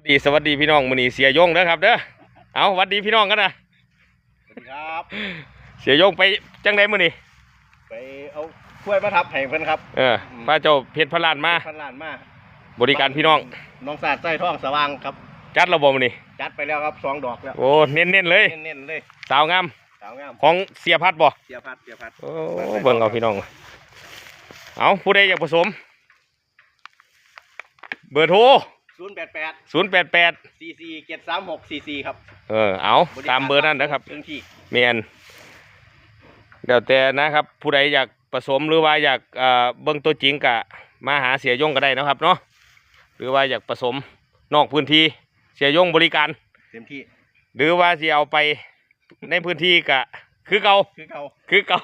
วัสดีสวัสดีพี่น้องมื้อนี้เสียยงเด้อครับเด้อเอาสวัสดีพี่น้องกันนะสวัสดีครับเสียยงไปจังไดมื้อนี้ไปเอาถ้วยมาทับให้เพิ่นครับเออพระเจ้าเพชรพระลานมาพันล้านมาบริการพี่น้องน้องสาดไส้ท้องสว่างครับ จัดระบบมื้อนี้จัดไปแล้วครับสองดอกแล้วโอ้เน้นๆเลยเน้นๆเลยสาวงามสาวงามของเสียพัดบ่เสียพัดเสียพัดโอ้เบิ่งเอาพี่น้องเอาผู้ใดอยากผสม เบอร์โทร ศูนย์แปดแปด088สี่สี่เจ็ดสามหกสี่สี่ครับ เออ เอาตามเบอร์นั้นนะครับถึงที่เมียนเดี๋ยวแต่นะครับ ผู้ใดอยากผสมหรือว่าอยากเอ่อเบิ่งตัวจริงกะ มาหาเสียยงก็ได้นะครับเนาะหรือว่าอยากผสมนอกพื้นที่เสียยงบริการเต็มที่ หรือว่าสิเอาไปในพื้นที่กะ คือเก่าคือเก่าคือเก่า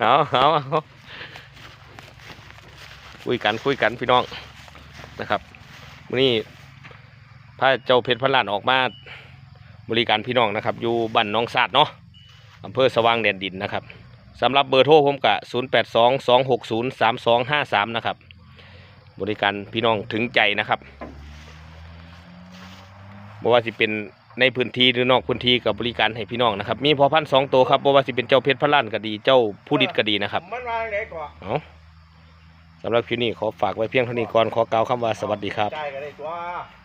เอาเอาเอาคุยกันคุยกันพี่น้องนะครับ วันนี้พระเจ้าเพชรพระลานออกมาบริการพี่น้องนะครับ อยู่บ้านน้องสาดเนาะอำเภอสว่างแดนดินนะครับสำหรับเบอร์โทรผมกะ 0 8 2 2 6 0 3 2 5 3 นะครับ บริการพี่น้องถึงใจนะครับบ่ว่าสิเป็นในพื้นที่หรือนอกพื้นที่กับบริการให้พี่น้องนะครับ มีพอพันสองตัวครับบ่ว่าสิเป็นเจ้าเพชรพระล้านก็ดี เจ้าผู้ดิดก็ดีนะครับมันมาไหนก่อนเอ สำหรับคลิปนี้ขอฝากไว้เพียงเท่านี้ก่อนขอกล่าวคำว่าสวัสดีครับ